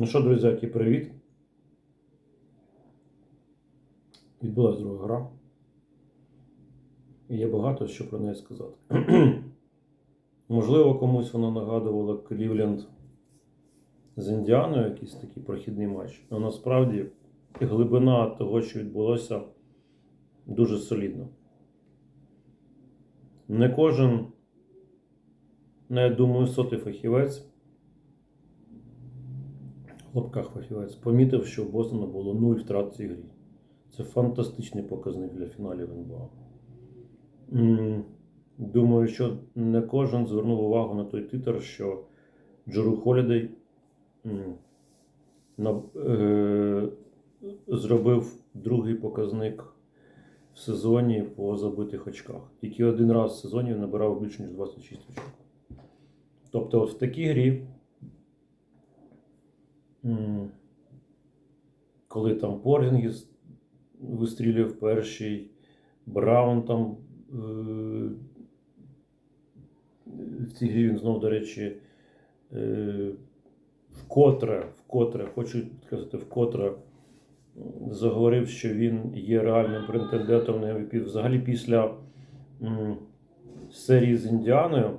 Ну що, друзяки, привіт. Відбулася друга гра. І є багато що про неї сказати. Можливо, комусь вона нагадувала Клівленд з Індіаною, якийсь такий прохідний матч. Але насправді глибина того, що відбулося, дуже солідна. Не кожен, ну, я думаю, сотий фахівець в лапках фахівець, помітив, що у Бостона було 0 втрат в цій грі. Це фантастичний показник для фіналів НБА. Думаю, що не кожен звернув увагу на той титр, що Джору Холідей е, зробив другий показник в сезоні по забитих очках. Тільки один раз в сезоні набирав більше, ніж 26 очок. Тобто, от в такій грі коли там Порзінгіс вистрілював перший, Браун там е, в цій грі він знову, до речі, е, вкотре, вкотре, хочу сказати, вкотре заговорив, що він є реальним претендентом на MVP. Взагалі після м, серії з Індіаною.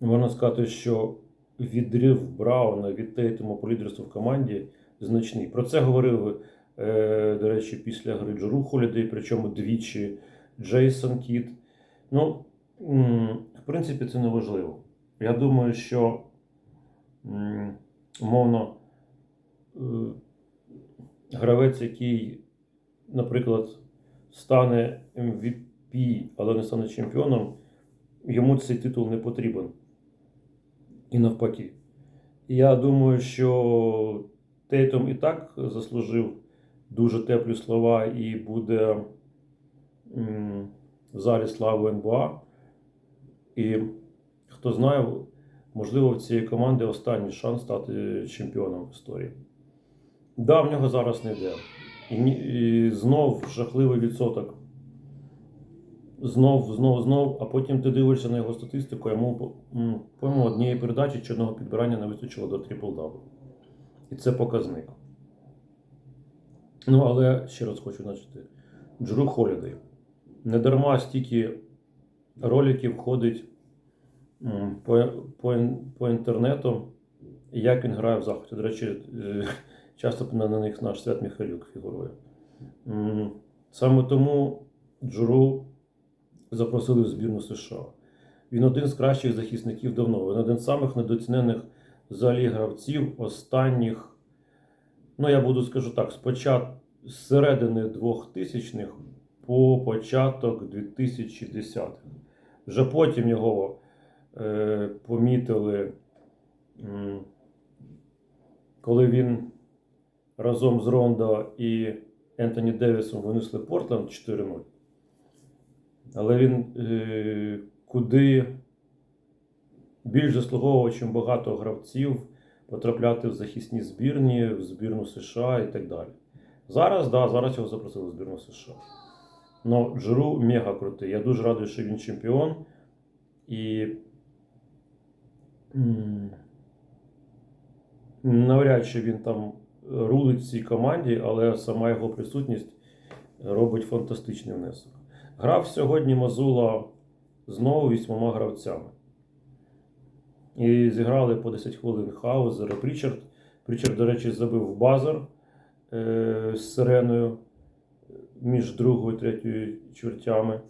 Можна сказати, що відрив Брауна від Тейтема по лідерству в команді значний. Про це говорив, е, до речі, після гри Джору Холідей, причому двічі Джейсон Кіт. Ну, в принципі, це не важливо. Я думаю, що умовно е, гравець, який, наприклад, стане MVP, але не стане чемпіоном, йому цей титул не потрібен. І навпаки. Я думаю, що Тейтом і так заслужив дуже теплі слова і буде в залі слави НБА. І хто знає, можливо, в цієї команди останній шанс стати чемпіоном в історії. Да, в нього зараз не йде. І, і знов жахливий відсоток. Знов, знов, знов, а потім ти дивишся на його статистику, йому по-моєму, однієї передачі чи одного підбирання не вистачило до трипл-дабл. І це показник. Ну, але ще раз хочу значити: Джру Холідей. Не дарма стільки роликів ходить по, по, по інтернету, як він грає в заході. До речі, е, часто на, на них наш Свят Михайлюк фігурує. Саме тому Джуру запросили в збірну США. Він один з кращих захисників давно. Він один з самих недооцінених взагалі гравців останніх, ну я буду скажу так, з середини 2000-х по початок 2010-х. Вже потім його е, помітили, коли він разом з Рондо і Ентоні Девісом винесли Портленд 4-0. Але він е, куди більш заслуговував, ніж багато гравців потрапляти в захисні збірні, в збірну США і так далі. Зараз, да, зараз його запросили в збірну США. Ну, Джеру мега крутий. Я дуже радий, що він чемпіон. І навряд чи він там рулить цій команді, але сама його присутність робить фантастичний внесок. Грав сьогодні Мазула знову вісьмома гравцями. І зіграли по 10 хвилин Хаузер Прічард. Прічард, до речі, забив базар е, з сиреною між другою і третьою чвертями.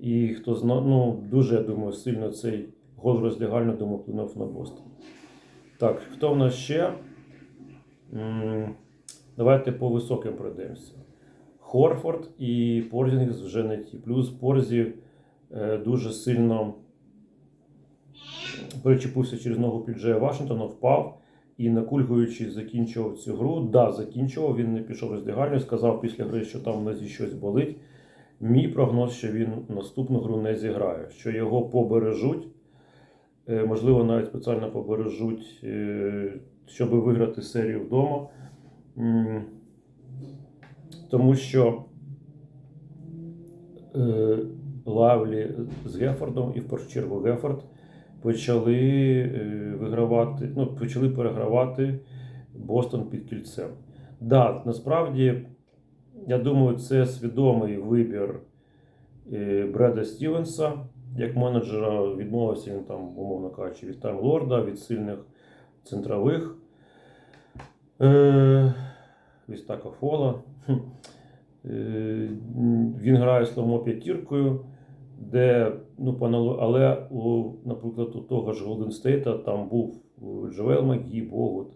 І хто зна, ну, дуже, я думаю, сильно цей гол роздягально думаю, вплинув на Бостон. Так, хто в нас ще? М, Давайте по високим пройдемося. Хорфорд і Порзінгс вже не ті. Плюс Порзі е, дуже сильно перечепився через ногу під Джея Вашингтона, впав і накульгуючи закінчував цю гру. Да, закінчував, він не пішов роздягальню, сказав після гри, що там в нозі щось болить. Мій прогноз, що він наступну гру не зіграє, що його побережуть. Е, Можливо, навіть спеціально побережуть, е, щоб виграти серію вдома. Тому що е, Лавлі з Гефордом і в першу чергу Гефорд почали е, вигравати. ну, почали перегравати Бостон під кільцем. Да, насправді, я думаю, це свідомий вибір е, Бреда Стівенса як менеджера. Відмовився він там, умовно кажучи, від таймлорда, від сильних центрових. Е, від Така Фола. Е, Він грає словно п'ятіркою, де, ну, але, наприклад, у того ж Голден Стейта там був Джоел Магі, Богут.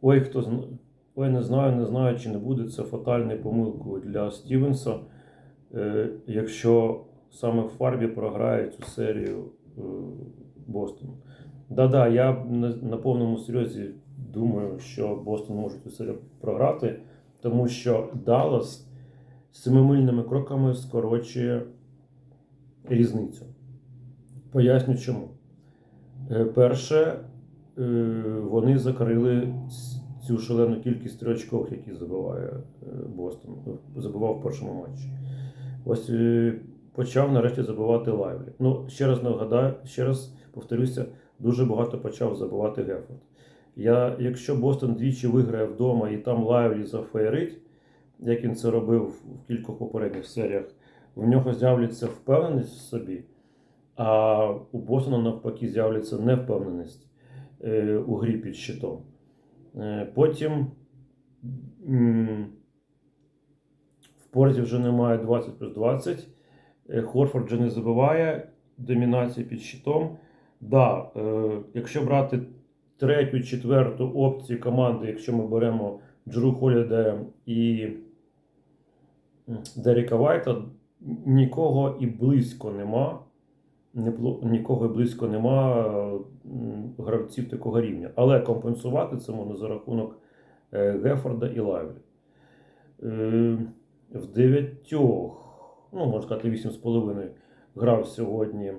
Ой, хто. Ой, не знаю, не знаю, чи не буде це фатальною помилкою для Стівенса, е, якщо саме в фарбі програє цю серію е, Бостону. Да-да, я на повному серйозі думаю, що Бостон може цю серію програти, тому що Даллас семимильними кроками скорочує різницю. Поясню чому. Е, Перше, е, вони закрили цю шалену кількість трьохочков, які забиває е, Бостон. Забивав в першому матчі. Ось почав нарешті забивати Лайвлі. Ну, ще раз нагадаю, ще раз повторюся, дуже багато почав забивати Гефорд. Я, якщо Бостон двічі виграє вдома і там Лайвлі зафеєрить, як він це робив в кількох попередніх серіях, в нього з'являться впевненість в собі, а у Бостона навпаки з'являться невпевненість е, у грі під щитом. Е, потім в порті вже немає 20 плюс 20. Е, Хорфорд вже не забиває, домінація під щитом. Да, якщо брати третю, четверту опцію команди, якщо ми беремо Джру Холідея і Деріка Вайта, нікого і близько нема. Нікого і близько нема гравців такого рівня. Але компенсувати це можна за рахунок е, Гефорда і Лайвлі. Е, В дев'ятьох, ну, можна сказати, вісім з половиною грав сьогодні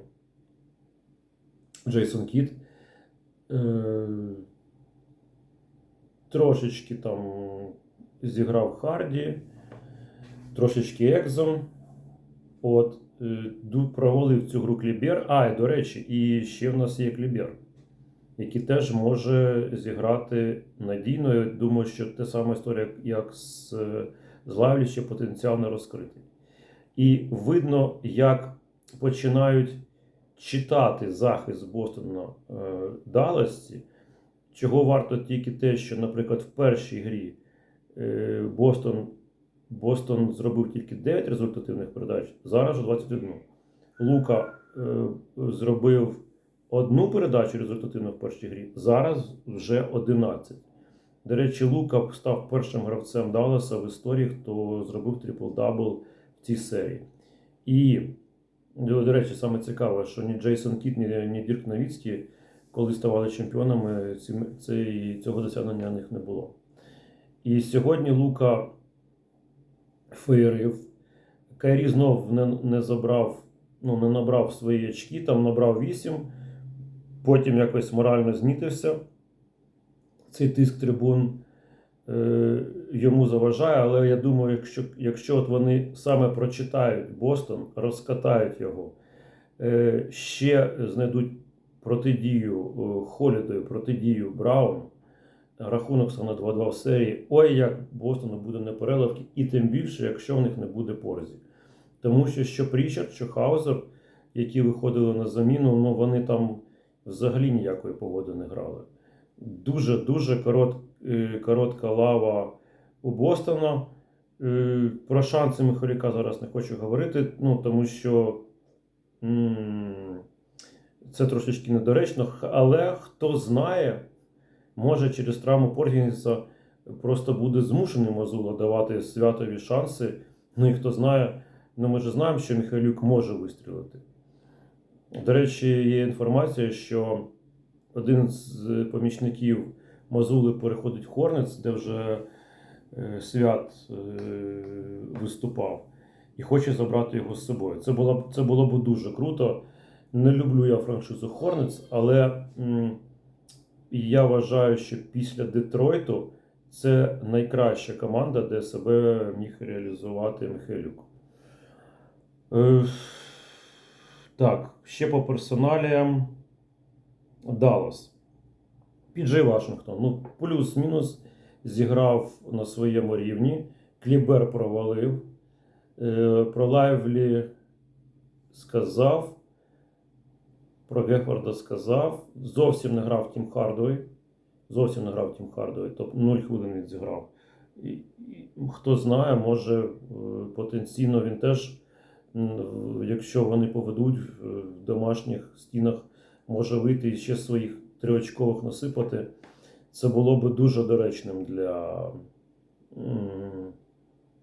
Джейсон Кіт. Е, Трошечки там зіграв Харді, трошечки Екзом. От, е, провалив цю гру Клібер. А, і до речі, і ще в нас є Клібер, який теж може зіграти надійно. Я думаю, що те сама історія, як з, з Лавлі, ще потенціал не розкритий. І видно, як починають читати захист Бостона е, Далласці, чого варто тільки те, що, наприклад, в першій грі е, Бостон, Бостон зробив тільки 9 результативних передач, зараз вже 21. Лука е, зробив одну передачу результативну в першій грі, зараз вже 11. До речі, Лука став першим гравцем Далласа в історії, хто зробив трипл-дабл в цій серії. І, до до речі, саме цікаве, що ні Джейсон Кіт, ні, ні Дірк Новіцький, коли ставали чемпіонами, ці, цей, цього досягнення у них не було. І сьогодні Лука феєрив. Кайрі знов не, не забрав, ну, не набрав свої очки, там набрав 8, потім якось морально знітився. Цей тиск трибун йому заважає, але я думаю, якщо, якщо от вони саме прочитають Бостон, розкатають його, е, ще знайдуть протидію е, Холідою, протидію Брауну, рахунок стане 2-2 в серії. Ой, як Бостону буде непереливки, і тим більше, якщо в них не буде порзі. Тому що що Прічард, що Хаузер, які виходили на заміну, ну вони там взагалі ніякої погоди не грали. Дуже-дуже корот, е, коротка лава у Бостона. Е, Про шанси Михайлюка зараз не хочу говорити, ну, тому що це трошечки недоречно, але хто знає, може через травму Поргінса просто буде змушений Мазула давати святові шанси. Ну і хто знає, ну ми ж знаємо, що Михайлюк може вистрілити. До речі, є інформація, що один з помічників Мазули переходить Хорнець, де вже е, свят е, виступав, і хоче забрати його з собою. Це було, це було б дуже круто. Не люблю я франшизу Хорнець, але я вважаю, що після Детройту це найкраща команда, де себе міг реалізувати Михайлюк. Е, так, ще по персоналіям. Даллас. Піджей Вашингтон. Ну, плюс-мінус зіграв на своєму рівні. Клібер провалив. Е, Про Лайвлі сказав. Про Гефорда сказав. Зовсім не грав Тім Хардовий. Зовсім не грав Тім Хардовий. Тобто 0 хвилин він зіграв. І, і, хто знає, може е, потенційно він теж, якщо вони поведуть в домашніх стінах, може вийти ще своїх триочкових насипати. Це було би дуже доречним для,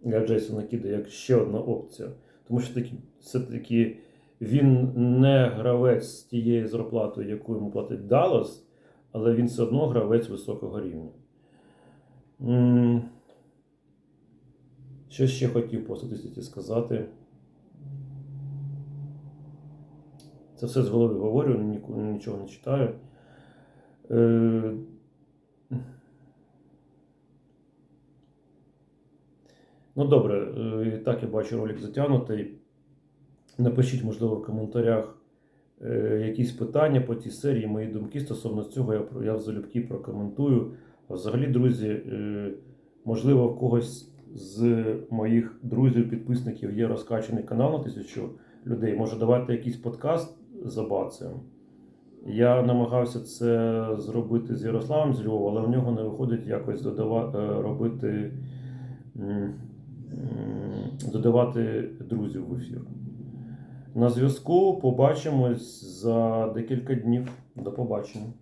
для Джейсона Кіда, як ще одна опція. Тому що таки, все-таки він не гравець з тією зарплатою, яку йому платить Даллас, але він все одно гравець високого рівня. Що ще хотів по статистиці сказати? Це все з голови говорю, нічого не читаю. Е, Ну, добре, е, і так я бачу ролик затягнутий. Напишіть, можливо, в коментарях е, якісь питання по тій серії, мої думки стосовно цього, я, я залюбки прокоментую. Взагалі, друзі, можливо, в когось з моїх друзів, підписників є розкачаний канал на тисячу людей. Може, давати якийсь подкаст за бацем. Я намагався це зробити з Ярославом з Львова, але в нього не виходить якось додава, е, робити, додавати друзів в ефір. На зв'язку побачимось за декілька днів. До побачення.